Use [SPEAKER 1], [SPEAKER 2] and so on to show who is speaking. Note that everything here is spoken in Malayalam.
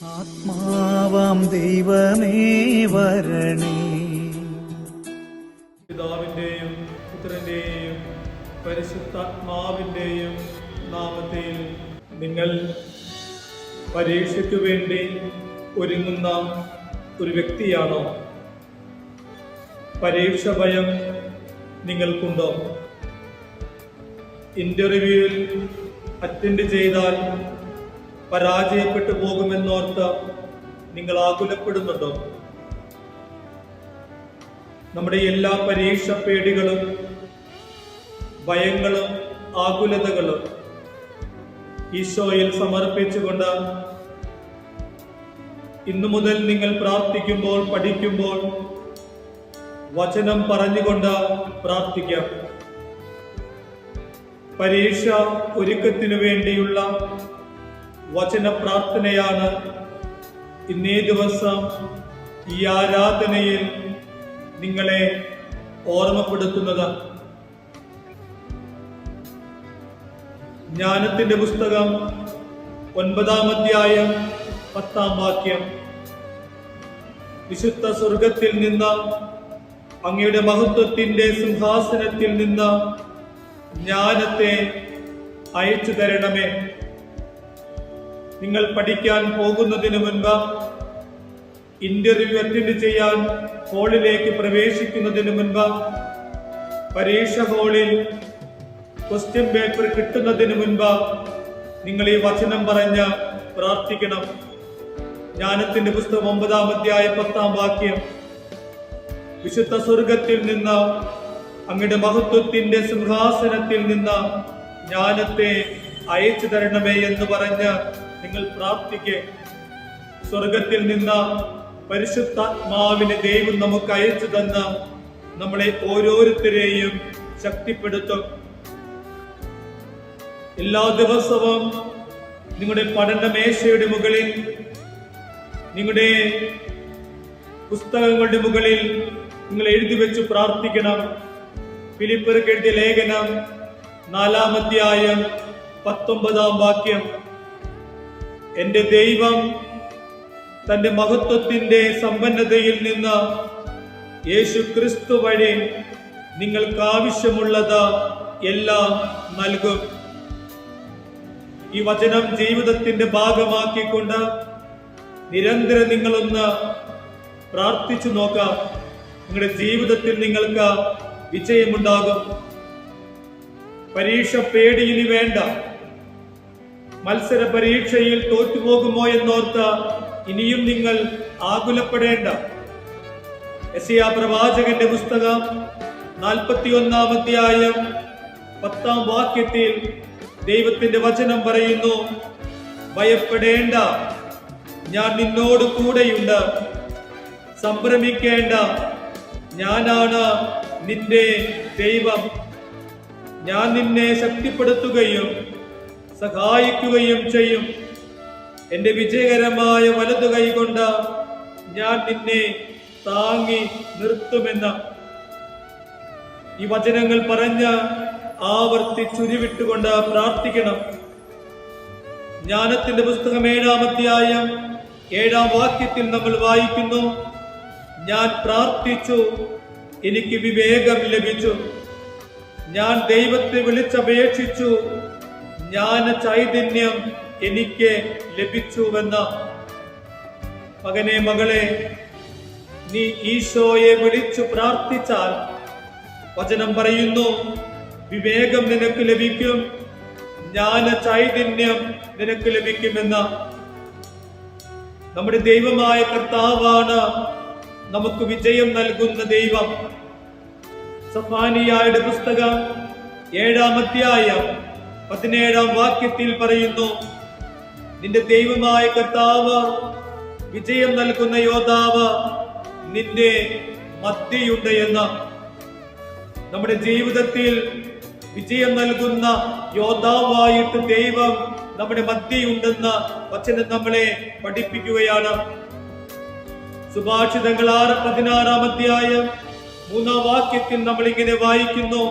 [SPEAKER 1] ആത്മാവാം ദൈവമേ വരണേ.
[SPEAKER 2] പിതാവിന്റെയും പുത്രന്റെയും പരിശുദ്ധാത്മാവിന്റെയും നാമത്തിൽ നിങ്ങൾ പരീക്ഷയ്ക്ക് വേണ്ടി ഒരുങ്ങുന്ന ഒരു വ്യക്തിയാണോ? പരീക്ഷ ഭയം നിങ്ങൾക്കുണ്ടോ ഇന്റർവ്യൂവിൽ അറ്റൻഡ് ചെയ്താൽ പരാജയപ്പെട്ടു പോകുമെന്നോർത്ത് നിങ്ങൾ ആകുലപ്പെടുന്നുണ്ടോ? നമ്മുടെ എല്ലാ പരീക്ഷ പേടികളും ഭയങ്ങളും ആകുലതകളും ഈശോയിൽ സമർപ്പിച്ചുകൊണ്ട് ഇന്നു മുതൽ നിങ്ങൾ പ്രാർത്ഥിക്കുമ്പോൾ പഠിക്കുമ്പോൾ വചനം പറഞ്ഞുകൊണ്ട് പ്രാർത്ഥിക്കാം. പരീക്ഷ ഒരുക്കത്തിനു വേണ്ടിയുള്ള വചന പ്രാർത്ഥനയാണ്. ഇന്നേ ദിവസം ഈ ആരാധനയിൽ നിങ്ങളെ ഓർമ്മപ്പെടുത്തുന്നത്. ജ്ഞാനത്തിന്റെ പുസ്തകം ഒൻപതാം അധ്യായം പത്താം വാക്യം. വിശുദ്ധ സ്വർഗത്തിൽ നിന്ന് അങ്ങയുടെ മഹത്വത്തിന്റെ സിംഹാസനത്തിൽ നിന്ന് ജ്ഞാനത്തെ അയച്ചു തരണമേ നിങ്ങൾ പഠിക്കാൻ പോകുന്നതിന് മുൻപ് ഇന്റർവ്യൂ അറ്റൻഡ് ചെയ്യാൻ ഹോളിലേക്ക് പ്രവേശിക്കുന്നതിന് മുൻപ് പരീക്ഷ ഹോളിൽ ക്വസ്റ്റ്യൻ പേപ്പർ കിട്ടുന്നതിന് മുൻപ് നിങ്ങൾ ഈ വചനം പറഞ്ഞ് പ്രാർത്ഥിക്കണം. ജ്ഞാനത്തിന്റെ പുസ്തകം ഒമ്പതാം അധ്യായ പത്താം വാക്യം. വിശുദ്ധ സ്വർഗത്തിൽ നിന്ന് അങ്ങയുടെ മഹത്വത്തിന്റെ സിംഹാസനത്തിൽ നിന്ന് ജ്ഞാനത്തെ അയച്ചു തരണമേ എന്ന് പറഞ്ഞ് നിങ്ങൾ പ്രാർത്ഥിക്കേ സ്വർഗത്തിൽ നിന്ന് പരിശുദ്ധാത്മാവിനെ ദൈവം നമുക്ക് അയച്ചു തന്ന നമ്മളെ ഓരോരുത്തരെയും ശക്തിപ്പെടുത്തും. എല്ലാ ദിവസവും നിങ്ങളുടെ പഠന മേശയുടെ മുകളിൽ നിങ്ങളുടെ പുസ്തകങ്ങളുടെ മുകളിൽ നിങ്ങൾ എഴുതി വെച്ച് പ്രാർത്ഥിക്കണം. ഫിലിപ്പർക്ക് എഴുതിയ ലേഖനം നാലാമധ്യായം പത്തൊമ്പതാം വാക്യം. എന്റെ ദൈവം തന്റെ മഹത്വത്തിന്റെ സമ്പന്നതയിൽ നിന്ന് യേശു ക്രിസ്തു വഴി നിങ്ങൾക്ക് ആവശ്യമുള്ളത് എല്ലാം നൽകും. ഈ വചനം ജീവിതത്തിന്റെ ഭാഗമാക്കിക്കൊണ്ട് നിരന്തരം നിങ്ങളൊന്ന് പ്രാർത്ഥിച്ചു നോക്കാം. നിങ്ങളുടെ ജീവിതത്തിൽ നിങ്ങൾക്ക് വിജയമുണ്ടാകും. പരീക്ഷ പേടിയിനി വേണ്ട. മത്സര പരീക്ഷയിൽ തോറ്റുപോകുമോ എന്നോർത്ത് ഇനിയും നിങ്ങൾ ആകുലപ്പെടേണ്ട. എസിയ പ്രവാചകന്റെ പുസ്തകം നാൽപ്പത്തിയൊന്നാം അധ്യായം പത്താം വാക്യത്തിൽ ദൈവത്തിന്റെ വചനം പറയുന്നു ഭയപ്പെടേണ്ട ഞാൻ നിന്നോട് കൂടെയുണ്ട്. സംഭ്രമിക്കേണ്ട ഞാനാണ് നിന്റെ ദൈവം. ഞാൻ നിന്നെ ശക്തിപ്പെടുത്തുകയും സഹായിക്കുകയും ചെയ്യും. എന്റെ വിജയകരമായ വലതു കൈകൊണ്ട് ഞാൻ നിന്നെ താങ്ങി നിർത്തുമെന്ന് ഈ വചനങ്ങൾ പറഞ്ഞ് ആവർത്തിച്ചുരുവിട്ടുകൊണ്ട് പ്രാർത്ഥിക്കണം. ജ്ഞാനത്തിന്റെ പുസ്തകം ഏഴാം അധ്യായം ഏഴാം വാക്യത്തിൽ നമ്മൾ വായിക്കുന്നു ഞാൻ പ്രാർത്ഥിച്ചു എനിക്ക് വിവേകം ലഭിച്ചു. ഞാൻ ദൈവത്തെ വിളിച്ചപേക്ഷിച്ചു ജ്ഞാന ചൈതന്യം എനിക്ക് ലഭിച്ചുവെന്ന് മകനെ മകളെ നീ ഈശോയെ വിളിച്ചു പ്രാർത്ഥിച്ചാൽ വചനം പറയുന്നു വിവേകം നിനക്ക് ലഭിക്കും ജ്ഞാന ചൈതന്യം നിനക്ക് ലഭിക്കുമെന്ന് നമ്മുടെ ദൈവമായ കർത്താവാണ് നമുക്ക് വിജയം നൽകുന്ന ദൈവം. സഫാനിയായുടെ പുസ്തകം ഏഴാം അധ്യായം പതിനേഴാം വാക്യത്തിൽ പറയുന്നു നിന്റെ ദൈവമായ കർത്താവ് വിജയം നൽകുന്ന യോദ്ധാവ് നിന്റെ മധ്യയുണ്ട് എന്ന്. നമ്മുടെ ജീവിതത്തിൽ വിജയം നൽകുന്ന യോദ്ധാവായിട്ട് ദൈവം നമ്മുടെ മത്തിയുണ്ടെന്ന് വചനം നമ്മളെ പഠിപ്പിക്കുകയാണ്. സുഭാഷിതങ്ങൾ ആറ് പതിനാറാം അധ്യായം മൂന്നാം വാക്യത്തിൽ നമ്മൾ ഇങ്ങനെ വായിക്കുന്നു